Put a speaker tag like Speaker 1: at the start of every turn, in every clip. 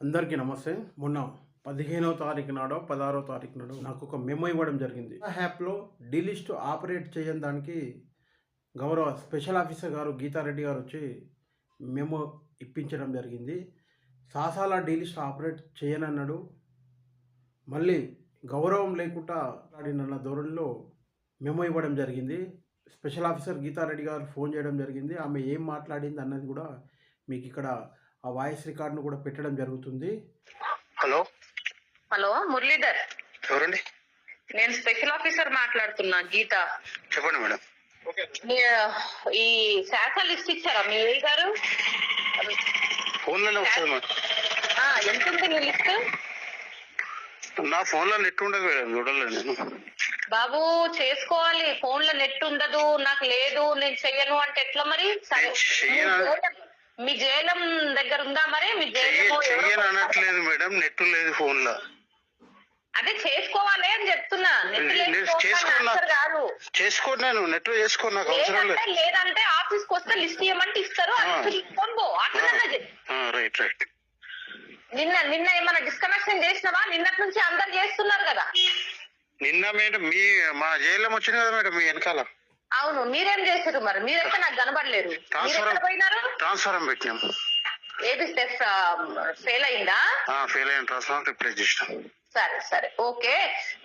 Speaker 1: అందరికీ నమస్తే. మొన్న పదిహేనవ తారీఖు నాడో పదహారో తారీఖు నాడో నాకు ఒక మెమో ఇవ్వడం జరిగింది. ఆ యాప్లో డీలిస్ట్ ఆపరేట్ చేయని దానికి గౌరవ స్పెషల్ ఆఫీసర్ గారు గీతారెడ్డి గారు వచ్చి మెమో ఇప్పించడం జరిగింది. సాసాల డీలిస్ట్ ఆపరేట్ చేయనన్నాడు. మళ్ళీ గౌరవం లేకుండా ఆడినన్న ధోరణిలో మెమో ఇవ్వడం జరిగింది. స్పెషల్ ఆఫీసర్ గీతారెడ్డి గారు ఫోన్ చేయడం జరిగింది. ఆమె ఏం మాట్లాడింది అన్నది కూడా మీకు ఇక్కడ ఆ వాయిస్ రికార్డును కూడా పెట్టడం జరుగుతుంది.
Speaker 2: హలో.
Speaker 3: హలో మురళీధర్.
Speaker 2: ఎవరండి?
Speaker 3: నేను స్పెషల్ ఆఫీసర్ మాట్లాడుతున్నా గీత.
Speaker 2: చెప్పండి మేడం.
Speaker 3: ఈ శాఖ లిస్ట్ ఇచ్చారా మీ ఏ గారు?
Speaker 2: ఫోన్లోనే వస్తుంది మేడం.
Speaker 3: ఆ, ఎంత ఉంది మీ లిస్ట్?
Speaker 2: నా ఫోన్లో నెట్ ఉండదు మేడం చూడలేదు నేను.
Speaker 3: బాబు చేసుకోవాలి. ఫోన్లో నెట్ ఉండదు నాకు లేదు నేను చెయ్యను అంటే ఎట్లా మరి. మీ జేలం- జేలం దగ్గర ఉందా మరి? మీ జేలం
Speaker 2: చెయ్యను అనట్లేదు మేడం నెట్ లేదు ఫోన్లో.
Speaker 3: అదే చేసుకోవాలి అని చెప్తున్నా. నెట్
Speaker 2: చేసుకున్నా.
Speaker 3: కాదు.
Speaker 2: చేసుకోండి నేను నెట్ చేసుకో నాకు అవసరం లేదు.
Speaker 3: లేదంటే ఆఫీస్కి వస్తే లిస్ట్ ఇవ్వమంటే ఇస్తారు పో.
Speaker 2: Right right.
Speaker 3: నిన్న నిన్న ఏమైనా డిస్కనెక్షన్ చేసినావా? నిన్నటి నుంచి అందరు చేస్తున్నారు కదా.
Speaker 2: నిన్న మేడం మీ మా జైల్లో వచ్చింది కదా మేడం మీ వెనకాల.
Speaker 3: అవును మీరేం చేశారు మరి? మీరైతే నాకు కనబడలేరు?
Speaker 2: ట్రాన్స్ఫర్ పెట్టినాం.
Speaker 3: ఏబీ స్టెప్ ఫెయిల్ అయిందా?
Speaker 2: ఫెయిల్ అయిన ట్రాన్స్ఫారం రిప్లేస్ చేసినాం.
Speaker 3: సరే సరే. ఓకే.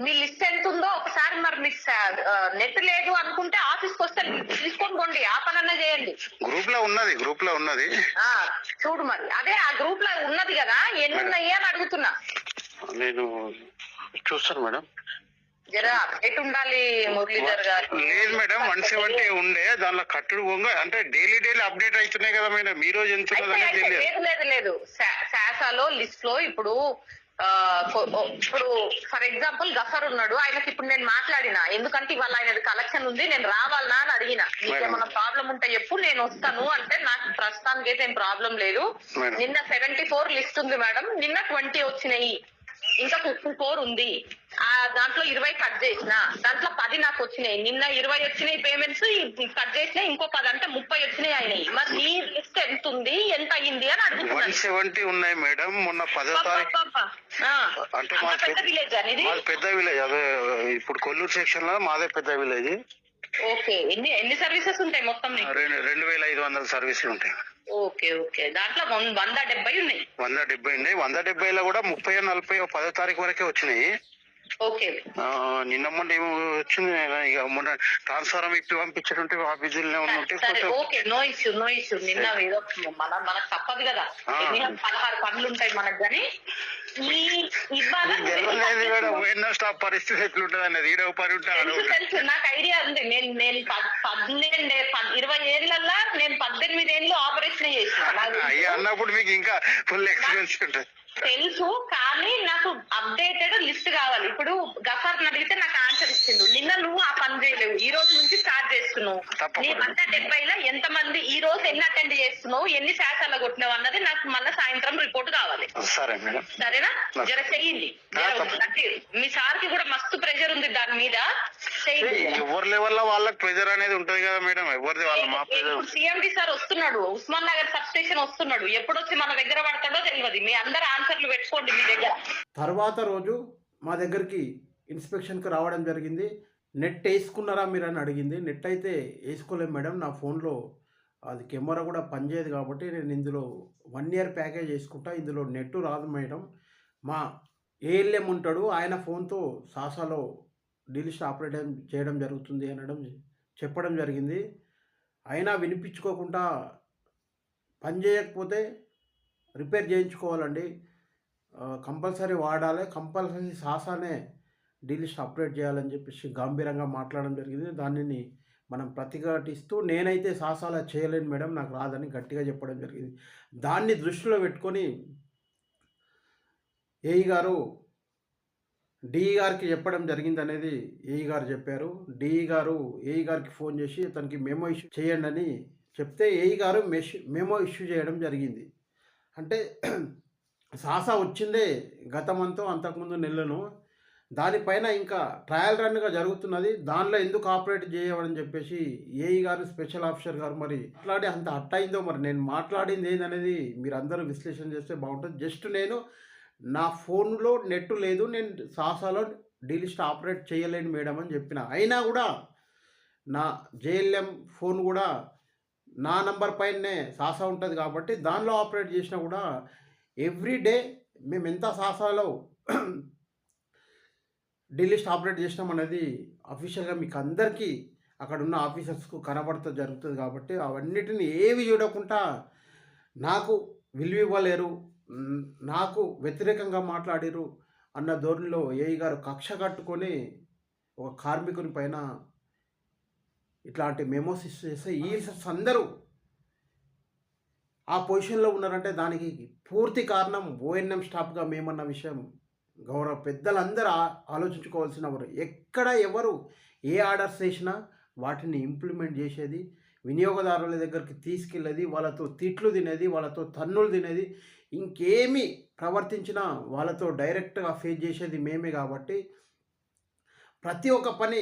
Speaker 3: మీ లిస్ట్ ఎంత ఉందో ఒకసారి మరి మీకు నెట్ లేదు అనుకుంటే ఆఫీస్కి వస్తే తీసుకొని పోండి. ఆ పనన్నా చేయండి.
Speaker 2: గ్రూప్లో ఉన్నది గ్రూప్లో ఉన్నది.
Speaker 3: ఆ చూడు మరి. అదే ఆ గ్రూప్లో ఉన్నది కదా. ఎన్ని ఉన్నాయి అని అడుగుతున్నా.
Speaker 2: నేను చూస్తాను మేడం. లేదు మేడం వన్ సెవెంటీ ఉండే దానిలో కట్టుడు పొంగ అంటే డైలీ డైలీ అప్డేట్ అవుతున్నాయి కదా మేడం ఈ రోజు ఎంత
Speaker 3: లేదు లేదు లేదు. శాసాలో లిస్ట్లో ఇప్పుడు ఇప్పుడు ఫర్ ఎగ్జాంపుల్ గఫర్ ఉన్నాడు ఆయనకి ఇప్పుడు నేను మాట్లాడిన ఎందుకంటే ఇవాళ ఆయనది కలెక్షన్ ఉంది నేను రావాలనా అని అడిగిన. నీకేమైనా ప్రాబ్లం ఉంటే చెప్పు నేను వస్తాను అంటే నాకు ప్రస్తుతానికి అయితే ఏం ప్రాబ్లం లేదు. నిన్న సెవెంటీ ఫోర్ లిస్ట్ ఉంది మేడం నిన్న ట్వంటీ వచ్చినాయి. ఇంకా ఫిఫ్టీ ఫోర్ ఉంది. ఆ దాంట్లో ఇరవై కట్ చేసిన. దాంట్లో పది నాకు వచ్చినాయి. నిన్న ఇరవై వచ్చినాయి పేమెంట్స్ కట్ చేసినాయి ఇంకో పది అంటే ముప్పై వచ్చినాయి అయినాయి. మరి నీ లిస్ట్ ఎంత ఉంది? ఎంత అయ్యింది అని
Speaker 2: వన్
Speaker 3: అడుగుతున్నాను
Speaker 2: సెవెంటీ ఉన్నాయి మేడం. మొన్న పదో తారీఖు
Speaker 3: అబ్బబ్బబ్బా. ఆ.
Speaker 2: అంటే
Speaker 3: అంత
Speaker 2: మా
Speaker 3: పెద్ద విలేజ్ అనేది
Speaker 2: మాది పెద్ద విలేజ్ అదే ఇప్పుడు కొల్లూరు సెక్షన్లో మాదే పెద్ద విలేజ్
Speaker 3: ఓకే. ఎన్ని ఎన్ని సర్వీసెస్ ఉంటాయి మొత్తం నీకు?
Speaker 2: రెండు రెండు వేల ఐదు వందల సర్వీసులు ఉంటాయి.
Speaker 3: Okay okay. దాంట్లో వంద డెబ్బై ఉన్నాయి.
Speaker 2: వంద డెబ్బై ఉన్నాయి. వంద డెబ్బైలో కూడా ముప్పై నలభై పదో తారీఖు వరకే వచ్చినాయి.
Speaker 3: ఓకే.
Speaker 2: ఆ, నిన్న మొన్న ఏమో వచ్చింది ఇక మొన్న ట్రాన్స్ఫారం ఇప్పి ఉంటే
Speaker 3: సరే
Speaker 2: కొంచెం
Speaker 3: okay no issue no issue. నిన్న ఏదో మన మనకు తప్పదు కదా.
Speaker 2: ఆ.
Speaker 3: పదహారు పనులు ఉంటాయి మనకు కానీ
Speaker 2: పరిస్థితి ఎట్లుంటది అన్నది ఈడో పని ఉంటే ఆడో
Speaker 3: తెలుసు తెలుసు? నాకు ఐడియా ఉంది. నేను నేను పద్- ఇరవై ఏళ్ళల్లో పద్దెనిమిది ఏళ్ళు ఆపరేషన్ చేసిన.
Speaker 2: అన్నప్పుడు మీకు ఇంకా ఫుల్ ఎక్స్పీరియన్స్ ఉంటుంది.
Speaker 3: తెలుసు కానీ నాకు అప్డేటెడ్ లిస్ట్ కావాలి. ఇప్పుడు గఫర్ అడిగితే నాకు ఆన్సర్ ఇచ్చిండు. నిన్న నువ్వు ఆ పని చేయలేవు. ఈ రోజు నుంచి స్టార్ట్ చేస్తున్నావు. నీ వంద డెబ్బైలో ఎంత మంది ఈ రోజు ఎన్ని అటెండ్ చేస్తున్నావు ఎన్ని శాఖలు కొట్టినావు అన్నది నాకు మళ్ళీ సాయంత్రం రిపోర్ట్ కావాలి.
Speaker 2: సరే మేడం.
Speaker 3: సరేనా? జర చెయ్యండి. అంటే మీ సార్కి కూడా మస్తు ప్రెషర్ ఉంది దాని మీద.
Speaker 2: ఎవరి లెవెల్లో వాళ్ళకి ప్రెజర్ అనేది ఉంటది కదా మేడం? ఎవరిది వాళ్ళ మా
Speaker 3: ఇప్పుడు సిఎండి సార్ వస్తున్నాడు. ఉస్మాన్ నగర్ సబ్ స్టేషన్ వస్తున్నాడు. ఎప్పుడు వచ్చి మన దగ్గర పడతాడో తెలియదు. మీ అందరు ఆన్సర్లు పెట్టుకోండి మీ దగ్గర.
Speaker 1: తర్వాత రోజు మా దగ్గరికి ఇన్స్పెక్షన్కి రావడం జరిగింది. నెట్ వేసుకున్నారా మీరు అని అడిగింది. నెట్ అయితే వేసుకోలేము మేడం. నా ఫోన్లో అది కెమెరా కూడా పనిచేయదు కాబట్టి నేను ఇందులో వన్ ఇయర్ ప్యాకేజ్ వేసుకుంటా. ఇందులో నెట్ రాదు మేడం. మా ఏఎల్ఎం ఉంటాడు. ఆయన ఫోన్తో సాసాలో డీలిస్ట్ ఆపరేట్ చేయడం జరుగుతుంది అనడం చెప్పడం జరిగింది. అయినా వినిపించుకోకుండా పని చేయకపోతే రిపేర్ చేయించుకోవాలండి. కంపల్సరీ వాడాలి కంపల్సరీ సాసానే డీలిస్ట్ అప్డేట్ చేయాలని చెప్పేసి గంభీరంగా మాట్లాడడం జరిగింది. దానిని మనం ప్రతిఘటిస్తూ నేనైతే సాసాల చేయలేను మేడం నాకు రాదని గట్టిగా చెప్పడం జరిగింది. దాన్ని దృష్టిలో పెట్టుకొని ఏఈ గారు డిఈ గారికి చెప్పడం జరిగింది అనేది ఏఈ గారు చెప్పారు. డిఈ గారు ఏఈ గారికి ఫోన్ చేసి అతనికి మెమో ఇష్యూ చేయండి అని చెప్తే ఏఈ గారు మెష్ మెమో ఇష్యూ చేయడం జరిగింది. అంటే సాస వచ్చిందే గతమంతో అంతకుముందు నెలను దానిపైన ఇంకా ట్రయల్ రన్గా జరుగుతున్నది. దానిలో ఎందుకు ఆపరేట్ చేయవని చెప్పేసి ఏఈ గారు స్పెషల్ ఆఫీసర్ గారు మరి మాట్లాడి అంత అట్టయిందో మరి నేను మాట్లాడింది ఏందనేది మీరు అందరూ విశ్లేషణ చేస్తే బాగుంటుంది. జస్ట్ నేను నా ఫోన్లో నెట్ లేదు నేను సాసాలో డీలిస్ట్ ఆపరేట్ చేయలేను మేడం అని చెప్పిన. అయినా కూడా నా జేఎల్ఎం ఫోన్ కూడా నా నంబర్ పైనే సాసా ఉంటుంది కాబట్టి దానిలో ఆపరేట్ చేసినా కూడా ఎవ్రీ డే మేము ఎంత సాసాలో డీలిస్ట్ ఆపరేట్ చేసినాం అనేది అఫీషియల్గా మీకు అందరికీ అక్కడ ఉన్న ఆఫీసర్స్కు కనబడుతూ జరుగుతుంది కాబట్టి అవన్నిటిని ఏవి చూడకుండా నాకు విలువ ఇవ్వలేరు నాకు వ్యతిరేకంగా మాట్లాడిరు అన్న ధోరణిలో ఏఈ గారు కక్ష కట్టుకొని ఒక కార్మికుని పైన ఇట్లాంటి మెమోస్ చేస్తే ఈసర్స్ అందరూ ఆ పొజిషన్లో ఉన్నారంటే దానికి పూర్తి కారణం ఓఎన్ఎం స్టాఫ్గా మేమన్న విషయం గౌరవ పెద్దలందరూ ఆ- ఆలోచించుకోవాల్సిన వారు ఎక్కడ ఎవరు ఏ ఆర్డర్స్ చేసినా వాటిని ఇంప్లిమెంట్ చేసేది వినియోగదారుల దగ్గరికి తీసుకెళ్ళేది వాళ్ళతో తిట్లు తినేది వాళ్ళతో తన్నులు తినేది ఇంకేమి ప్రవర్తించినా వాళ్ళతో డైరెక్ట్గా ఫేస్ చేసేది మేమే కాబట్టి ప్రతి ఒక్క పని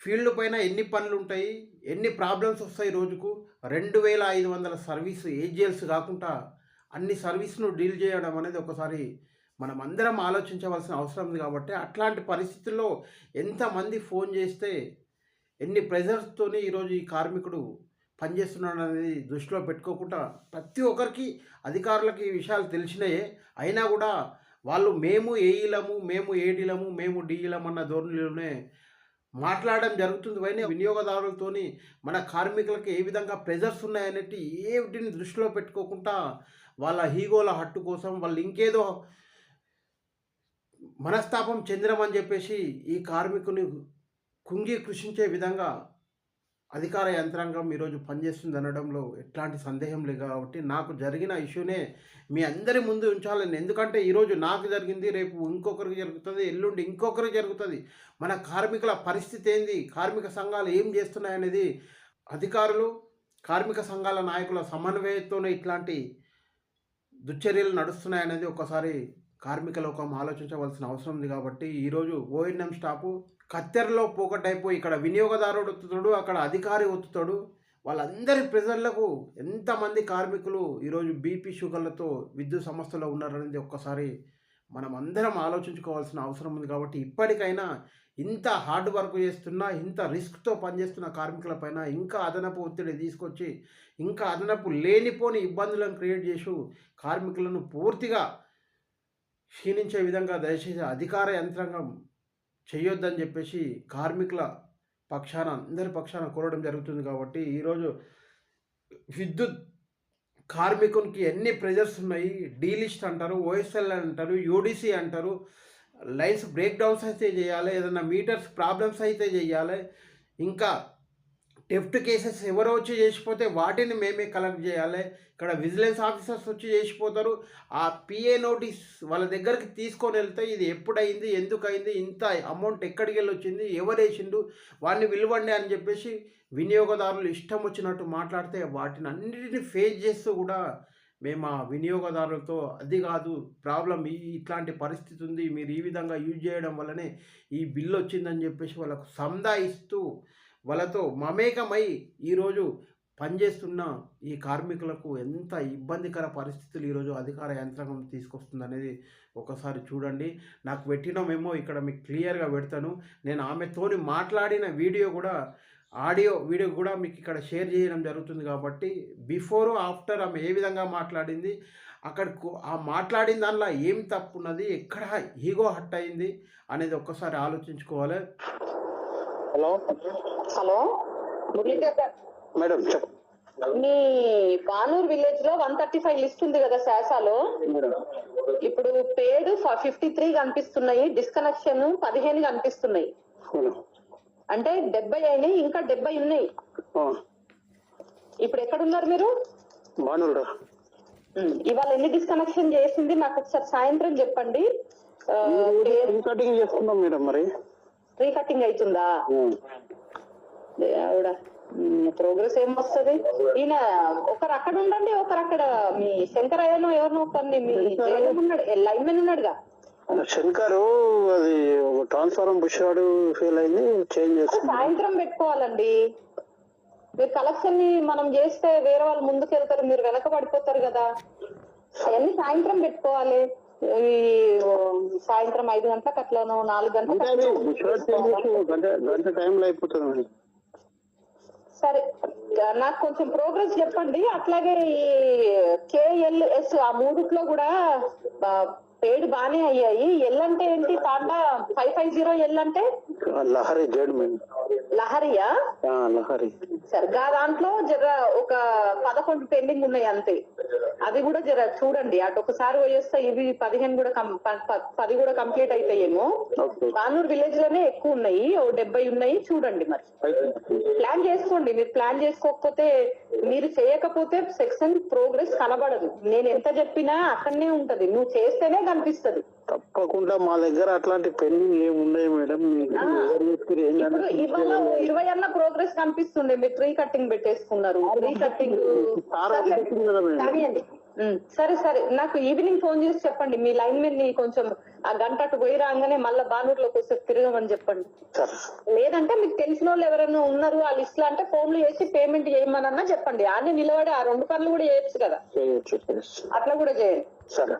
Speaker 1: ఫీల్డ్ పైన ఎన్ని పనులు ఉంటాయి ఎన్ని ప్రాబ్లమ్స్ వస్తాయి రోజుకు రెండు వేల ఐదు వందల సర్వీస్ ఏజిఎల్స్ కాకుండా అన్ని సర్వీస్ను డీల్ చేయడం అనేది ఒకసారి మనం అందరం ఆలోచించవలసిన అవసరం ఉంది కాబట్టి అట్లాంటి పరిస్థితుల్లో ఎంతమంది ఫోన్ చేస్తే ఎన్ని ప్రెజర్స్తోని ఈరోజు ఈ కార్మికుడు పనిచేస్తున్నాడు అనేది దృష్టిలో పెట్టుకోకుండా ప్రతి ఒక్కరికి అధికారులకి ఈ విషయాలు తెలిసినాయే. అయినా కూడా వాళ్ళు మేము ఏఈలము మేము ఏడీలము మేము డీఈలం అన్న ధోరణిలోనే మాట్లాడడం జరుగుతుంది. కానీ వినియోగదారులతోని మన కార్మికులకు ఏ విధంగా ప్రెజర్స్ ఉన్నాయనేటి ఏటిని దృష్టిలో పెట్టుకోకుండా వాళ్ళ హీగోల హట్టు కోసం వాళ్ళు ఇంకేదో మనస్తాపం చెందినమని చెప్పేసి ఈ కార్మికుని కుంగి కృషించే విధంగా అధికార యంత్రాంగం ఈరోజు పనిచేస్తుంది అనడంలో ఎట్లాంటి సందేహం లేదు కాబట్టి నాకు జరిగిన ఇష్యూనే మీ అందరి ముందు ఉంచాలని. ఎందుకంటే ఈరోజు నాకు జరిగింది రేపు ఇంకొకరికి జరుగుతుంది ఎల్లుండి ఇంకొకరికి జరుగుతుంది. మన కార్మికుల పరిస్థితి ఏంది? కార్మిక సంఘాలు ఏం చేస్తున్నాయనేది అధికారులు కార్మిక సంఘాల నాయకుల సమన్వయంతోనే ఇట్లాంటి దుశ్చర్యలు నడుస్తున్నాయనేది ఒకసారి కార్మిక లోకం ఆలోచించవలసిన అవసరం ఉంది కాబట్టి ఈరోజు ఓఎన్ఎం స్టాపు కత్తెరలో పోకటైపోయి ఇక్కడ వినియోగదారుడు ఒత్తుతాడు అక్కడ అధికారి ఒత్తుతాడు. వాళ్ళందరి ప్రజలకు ఎంతమంది కార్మికులు ఈరోజు బీపీ షుగర్లతో విద్యుత్ సంస్థలో ఉన్నారనేది ఒక్కసారి మనం అందరం ఆలోచించుకోవాల్సిన అవసరం ఉంది కాబట్టి ఇప్పటికైనా ఇంత హార్డ్ వర్క్ చేస్తున్న ఇంత రిస్క్తో పనిచేస్తున్న కార్మికులపైన ఇంకా అదనపు ఒత్తిడి తీసుకొచ్చి ఇంకా అదనపు లేనిపోని ఇబ్బందులను క్రియేట్ చేసి కార్మికులను పూర్తిగా క్షీణించే విధంగా దయచేసి అధికార యంత్రాంగం చేయొద్దని చెప్పేసి కార్మికుల పక్షాన అందరి పక్షాన కోరడం జరుగుతుంది కాబట్టి ఈరోజు విద్యుత్ కార్మికునికి ఎన్ని ప్రెజర్స్ ఉన్నాయి? డీలిస్ట్ అంటారు ఓఎస్ఎల్ అంటారు యూడిసి అంటారు. లైన్స్ బ్రేక్ డౌన్స్ అయితే చేయాలి ఏదైనా మీటర్స్ ప్రాబ్లమ్స్ అయితే చేయాలి. ఇంకా టెఫ్ట్ కేసెస్ ఎవరో వచ్చి చేసిపోతే వాటిని మేమే కలెక్ట్ చేయాలి. ఇక్కడ విజిలెన్స్ ఆఫీసర్స్ వచ్చి చేసిపోతారు. ఆ పిఏ నోటీస్ వాళ్ళ దగ్గరికి తీసుకొని వెళ్తే ఇది ఎప్పుడైంది ఎందుకైంది ఇంత అమౌంట్ ఎక్కడికి వెళ్ళి వచ్చింది ఎవరు వేసిండు వాడిని విలువండి అని చెప్పేసి వినియోగదారులు ఇష్టం వచ్చినట్టు మాట్లాడితే వాటిని అన్నిటిని ఫేస్ చేస్తూ కూడా మేము ఆ వినియోగదారులతో అది కాదు ప్రాబ్లం ఈ ఇట్లాంటి పరిస్థితి ఉంది మీరు ఈ విధంగా యూజ్ చేయడం వల్లనే ఈ బిల్లు వచ్చిందని చెప్పేసి వాళ్ళకు సందాయిస్తూ వాళ్ళతో మమేకమై ఈరోజు పనిచేస్తున్న ఈ కార్మికులకు ఎంత ఇబ్బందికర పరిస్థితులు ఈరోజు అధికార యంత్రాంగం తీసుకొస్తుంది అనేది ఒకసారి చూడండి. నాకు పెట్టినమేమో ఇక్కడ మీకు క్లియర్గా పెడతాను. నేను ఆమెతోని మాట్లాడిన వీడియో కూడా ఆడియో వీడియో కూడా మీకు ఇక్కడ షేర్ చేయడం జరుగుతుంది కాబట్టి బిఫోర్ ఆఫ్టర్ ఆమె ఏ విధంగా మాట్లాడింది అక్కడ ఆ మాట్లాడిన దానిలో ఏం తప్పు ఉన్నది ఎక్కడ ఈగో హట్ అయింది అనేది ఒక్కసారి ఆలోచించుకోవాలి.
Speaker 2: హలో?
Speaker 3: హలో?
Speaker 2: మేడం
Speaker 3: మీ బానూర్ విలేజ్లో వన్ థర్టీ ఫైవ్ లిస్ట్ ఉంది కదా శాసాలో? ఇప్పుడు పేడ్ ఫిఫ్టీ త్రీ కనిపిస్తున్నాయి డిస్కనెక్షన్ పదిహేను కనిపిస్తున్నాయి. అంటే డెబ్బై అయినాయి ఇంకా డెబ్బై ఉన్నాయి. ఇప్పుడు ఎక్కడున్నారు మీరు?
Speaker 2: బానురా
Speaker 3: ఇవాళ ఎన్ని డిస్కనెక్షన్ చేసింది? నాకు ఒకసారి సాయంత్రం చెప్పండి.
Speaker 2: మేడం మరి.
Speaker 3: కటింగ్ అవుతుందా ఆవిడ ప్రోగ్రెస్ ఏం వస్తుంది ఈయన ఒకరు అక్కడ ఉండండి ఒకరు అక్కడ మీ శంకరయ్యను ఎవరినో ఒకరిని మీ ఉన్నాడు లైన్ మెన్ ఉన్నాడుగా?
Speaker 4: శంకర్ అది ఒక ట్రాన్స్ఫార్మర్ బుషాడు ఫెయిల్ అయింది చేంజ్ చేస్తుంది
Speaker 3: సాయంత్రం పెట్టుకోవాలండి. మీరు కలెక్షన్ని మనం చేస్తే వేరే వాళ్ళు ముందుకు వెళ్తారు మీరు వెనక పడిపోతారు కదా. అవన్నీ సాయంత్రం పెట్టుకోవాలి. సాయంత్రం ఐదు గంటలకు అట్లానో నాలుగు గంటలకు సరే నాకు కొంచెం ప్రోగ్రెస్ చెప్పండి. అట్లాగే ఈ కేఎల్ఎస్ ఆ మూడిట్లో కూడా పేడ్ బానే అయ్యాయి. ఎల్ అంటే ఏంటి Tata five five zero L అంటే?
Speaker 4: లహరి జెడ్
Speaker 3: లహరియా?
Speaker 4: లహరి.
Speaker 3: సరే గా దాంట్లో జర ఒక పదకొండు పెండింగ్ ఉన్నాయి అంతే. అది కూడా జర చూడండి. అటు ఒకసారి పోయేస్తే ఇవి పదిహేను కూడా పది కూడా కంప్లీట్ అయితాయేమో. బానూరు విలేజ్లోనే ఎక్కువ ఉన్నాయి. ఓ డెబ్బై ఉన్నాయి. చూడండి మరి. ప్లాన్ చేసుకోండి. మీరు ప్లాన్ చేసుకోకపోతే మీరు చేయకపోతే సెక్షన్ ప్రోగ్రెస్ కనబడదు. నేను ఎంత చెప్పినా అక్కడనే ఉంటది. నువ్వు చేస్తేనే కనిపిస్తది.
Speaker 4: తప్పకుండా మా దగ్గర అట్లాంటి పెండింగ్ ఏమి ఉన్నాయి మేడం?
Speaker 3: ఇవాళ ఇరవై అన్న ప్రోగ్రెస్ కనిపిస్తుండే మీరు ట్రీ కట్టింగ్ పెట్టేసుకున్నారు. ట్రీ కట్టింగ్
Speaker 4: సార్
Speaker 3: సరే నాకు ఈవినింగ్ ఫోన్ చేసి చెప్పండి. మీ లైన్ మీద కొంచెం ఆ గంట అటు పోయి రాగానే మళ్ళీ బానూరులోకి వస్తే తిరగమని చెప్పండి. లేదంటే మీకు తెలిసిన వాళ్ళు ఎవరైనా ఉన్నారు ఆ లిస్ట్లో అంటే ఫోన్లు చేసి పేమెంట్ చేయమనన్నా చెప్పండి. ఆనే నిలబడి ఆ రెండు పనులు కూడా చేయొచ్చు కదా. అట్లా కూడా చేయండి.
Speaker 4: సరే.